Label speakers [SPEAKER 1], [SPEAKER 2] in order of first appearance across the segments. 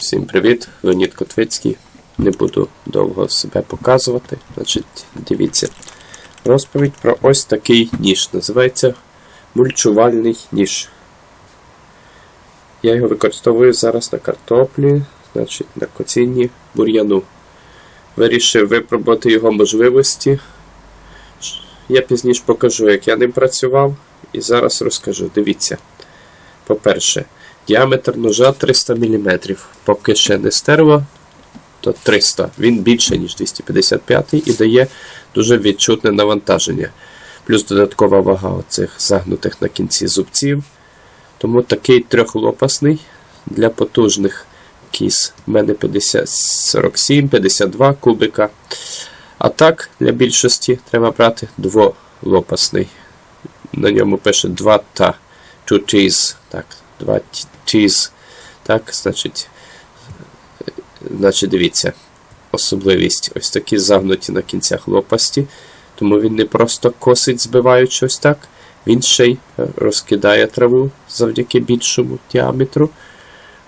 [SPEAKER 1] Всім привіт, Леонід Котвицький. Не буду довго себе показувати. Значить, дивіться. Розповідь про ось такий ніж. Називається мульчувальний ніж. Я його використовую зараз на картоплі, значить на коцінні бур'яну. Вирішив випробувати його можливості. Я пізніше покажу, як я ним працював. І зараз розкажу. Дивіться. По-перше, діаметр ножа 300 мм. Поки ще не стерво, то 300. Він більше, ніж 255 і дає дуже відчутне навантаження. Плюс додаткова вага оцих загнутих на кінці зубців. Тому такий трьохлопасний для потужних кіз. У мене 50, 47, 52 кубика. А так, для більшості треба брати дволопасний. На ньому пише 2 та two cheese. Так, 2 cheese. Так, значить, значить, дивіться. Особливість ось такі загнуті на кінцях лопасті. Тому він не просто косить, збиваючи ось так. Він ще й розкидає траву завдяки більшому діаметру.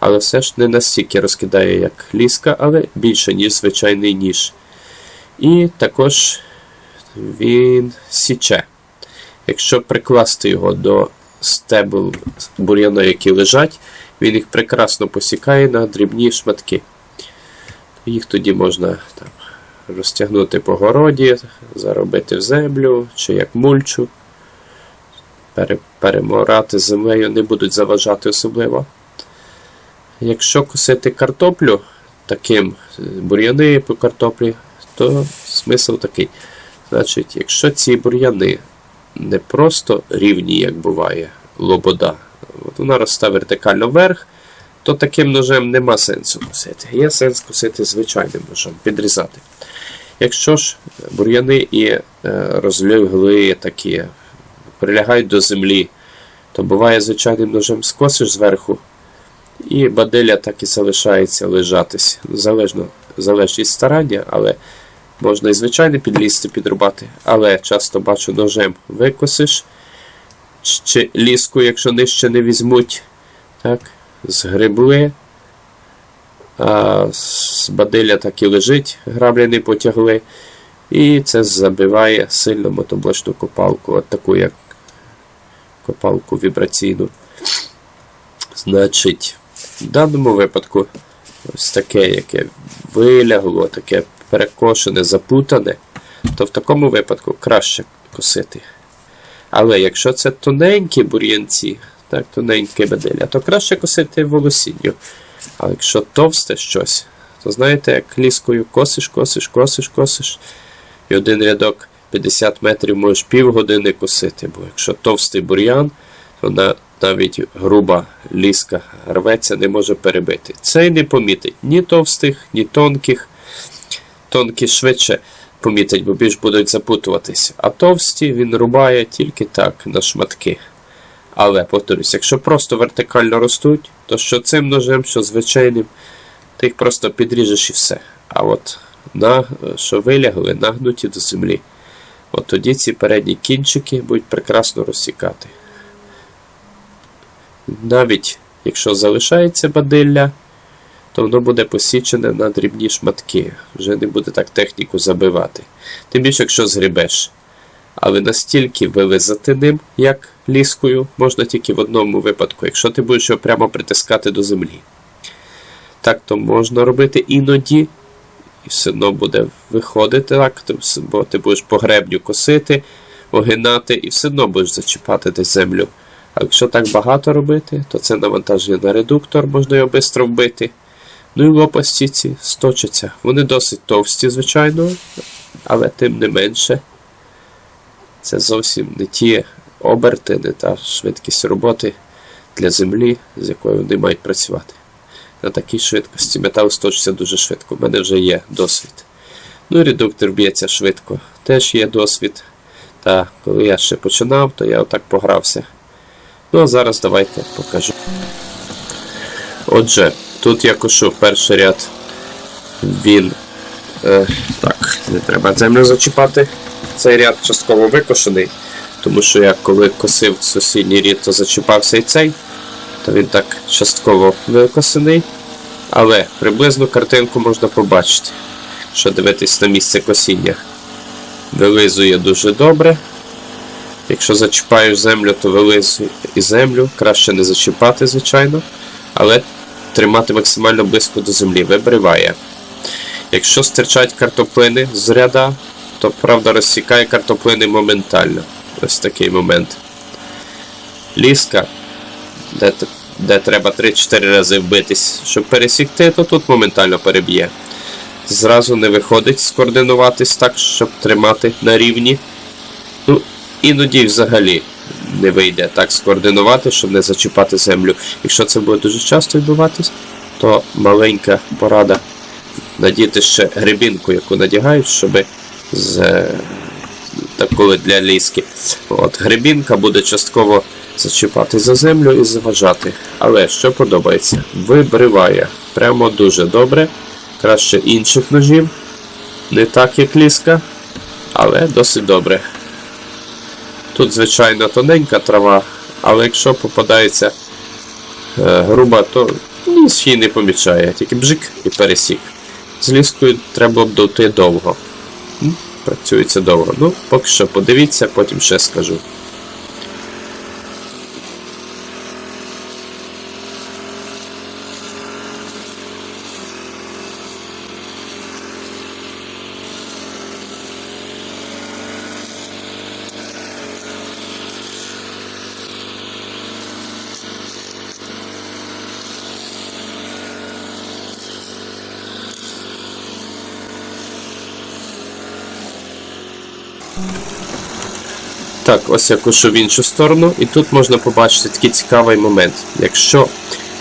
[SPEAKER 1] Але все ж не настільки розкидає, як ліска, але більше, ніж звичайний ніж. І також він січе. Якщо прикласти його до стебл бур'яна, які лежать, він їх прекрасно посікає на дрібні шматки. Їх тоді можна там, розтягнути по городі, заробити в землю чи як мульчу. Пере, переморати землею не будуть заважати особливо. Якщо косити картоплю таким бур'яни по картоплі, то смисл такий. Значить, якщо ці бур'яни не просто рівні, як буває, лобода, от вона росте вертикально вверх, то таким ножем нема сенсу косити. Є сенс косити звичайним ножем, підрізати. Якщо ж бур'яни і е, розлягли такі, прилягають до землі, то буває звичайним ножем скосиш зверху, і баделя так і залишається лежатись. Залежно, залежить від старання, але можна і звичайно підлізти, підрубати. Але часто бачу ножем викосиш, чи ліску, якщо нижче не візьмуть, так, згребли, а з баделя так і лежить, граблі не потягли. І це забиває сильно мотоблочну копалку, от таку як копалку вібраційну. Значить, в даному випадку ось таке, яке вилягло, таке перекошене, запутане, то в такому випадку краще косити. Але якщо це тоненькі бур'янці, так, тоненькі беделя, то краще косити волосінню. А якщо товсте щось, то знаєте, як ліскою косиш, косиш, косиш, косиш, і один рядок 50 метрів можеш півгодини косити, бо якщо товстий бур'ян, то на, навіть груба ліска рветься, не може перебити. Цей не помітить ні товстих, ні тонких. Тонкі швидше помітить, бо більш будуть запутуватись. А товсті він рубає тільки так, на шматки. Але, повторюсь, якщо просто вертикально ростуть, то що цим ножем, що звичайним, ти їх просто підріжеш і все. А от на, що вилягли, нагнуті до землі. От тоді ці передні кінчики будуть прекрасно розсікати. Навіть якщо залишається бадилля, то воно буде посічене на дрібні шматки. Вже не буде так техніку забивати. Тим більше, якщо згрібеш. Але настільки вилизати ним, як ліскою, можна тільки в одному випадку, якщо ти будеш його прямо притискати до землі. Так то можна робити іноді, і все одно буде виходити, так, бо ти будеш по гребню косити, огинати, і все одно будеш зачіпати десь землю. А якщо так багато робити, то це навантаження на редуктор, можна його швидко вбити. Ну і лопасті ці сточаться. Вони досить товсті, звичайно, але тим не менше. Це зовсім не ті оберти, не та швидкість роботи для землі, з якою вони мають працювати. На такій швидкості метал сточиться дуже швидко. У мене вже є досвід. Ну і редуктор б'ється швидко. Теж є досвід. Та коли я ще починав, то я отак погрався. Ну а зараз давайте покажу. Отже, тут я кошу перший ряд. Він. Е, так, не треба землю зачіпати. Цей ряд частково викошений, тому що я коли косив сусідній ряд, то зачіпався і цей, то він так частково викосений. Але приблизну картинку можна побачити, що дивитись на місце косіння. Вилизує дуже добре. Якщо зачіпаєш землю, то вилизуй і землю. Краще не зачіпати, звичайно, але тримати максимально близько до землі. Вибриває. Якщо стирчать картоплини з ряда, то правда розсікає картоплини моментально. Ось такий момент. Ліска, де, де треба 3-4 рази вбитись, щоб пересікти, то тут моментально переб'є. Зразу не виходить скоординуватись так, щоб тримати на рівні. Ну, іноді взагалі не вийде так скоординувати, щоб не зачіпати землю. Якщо це буде дуже часто відбуватись, то маленька порада надіти ще грибінку, яку надягають, щоб з е, такої для ліски. От, грибінка буде частково зачіпати за землю і заважати. Але що подобається? Вибриває прямо дуже добре. Краще інших ножів. Не так, як ліска, але досить добре. Тут, звичайно, тоненька трава, але якщо попадається е, груба, то ліс її не помічає, тільки бжик і пересік. З ліскою треба обдути довго. Працюється довго. Ну, поки що подивіться, потім ще скажу. Так, ось я кушу в іншу сторону, і тут можна побачити такий цікавий момент. Якщо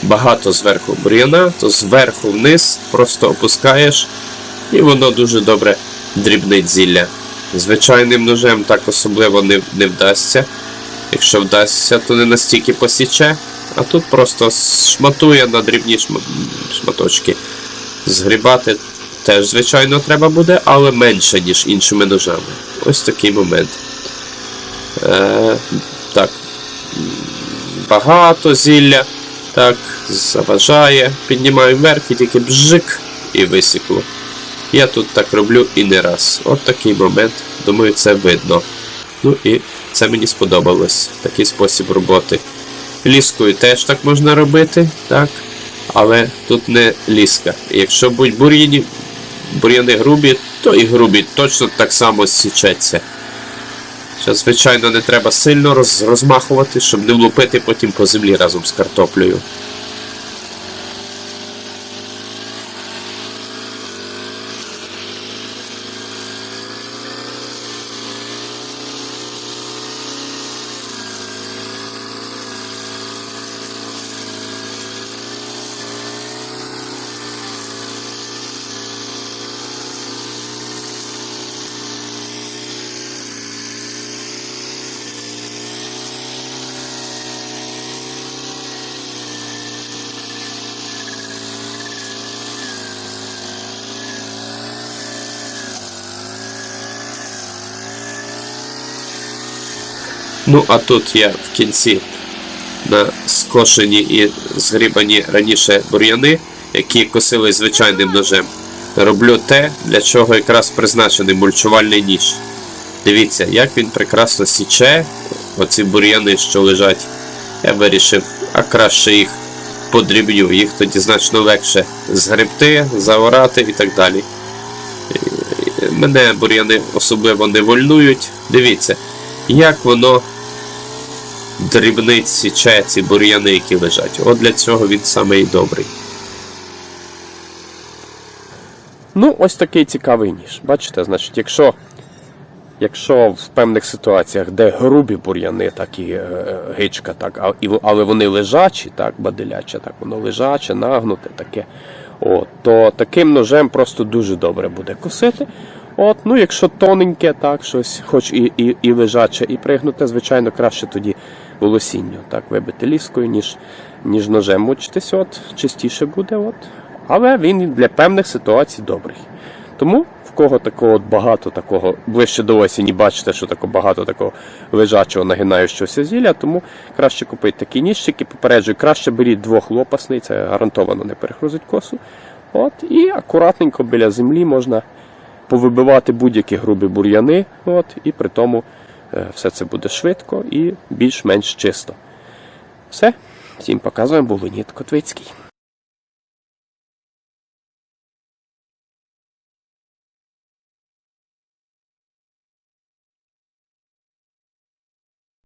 [SPEAKER 1] багато зверху бур'яна, то зверху вниз просто опускаєш, і воно дуже добре дрібнить зілля. Звичайним ножем так особливо не, не вдасться. Якщо вдасться, то не настільки посіче, а тут просто шматує на дрібні шма- шматочки. Згрібати теж, звичайно, треба буде, але менше, ніж іншими ножами. Ось такий момент. Е, так. Багато зілля. Так, заважає. Піднімаю вверх і тільки бжик і висікло. Я тут так роблю і не раз. От такий момент. Думаю, це видно. Ну і це мені сподобалось. Такий спосіб роботи. Ліскою теж так можна робити, так. Але тут не ліска. Якщо будуть бур'яні, бур'яни грубі, то і грубі точно так само січеться. Зараз, звичайно, не треба сильно роз, розмахувати, щоб не влупити потім по землі разом з картоплею. Ну, а тут я в кінці на скошені і згрібані раніше бур'яни, які косили звичайним ножем, роблю те, для чого якраз призначений мульчувальний ніж. Дивіться, як він прекрасно січе оці бур'яни, що лежать. Я вирішив, а краще їх подрібню, їх тоді значно легше згребти, заорати і так далі. Мене бур'яни особливо не вольнують. Дивіться, як воно дрібниць січе ці бур'яни, які лежать. От для цього він саме і добрий. Ну, ось такий цікавий ніж. Бачите, значить, якщо, якщо в певних ситуаціях, де грубі бур'яни, так і е, гичка, так, але вони лежачі, так, баделяче, так, воно лежаче, нагнуте, таке. От, то таким ножем просто дуже добре буде косити. От, ну, якщо тоненьке, так, щось, хоч і, і, і лежаче, і пригнуте, звичайно, краще тоді волосінню, так, вибити ліскою, ніж, ніж ножем мучитись, от, чистіше буде, от. Але він для певних ситуацій добрий. Тому в кого такого от багато такого, ближче до осені, бачите, що тако багато такого лежачого нагинаючогося зілля, тому краще купити такі ніщики, попереджую, краще беріть двохлопасний, це гарантовано не перехрузить косу. От, і акуратненько біля землі можна повибивати будь-які грубі бур'яни, от, і при тому все це буде швидко і більш-менш чисто. Все, всім показуємо, був Леонід Котвицький.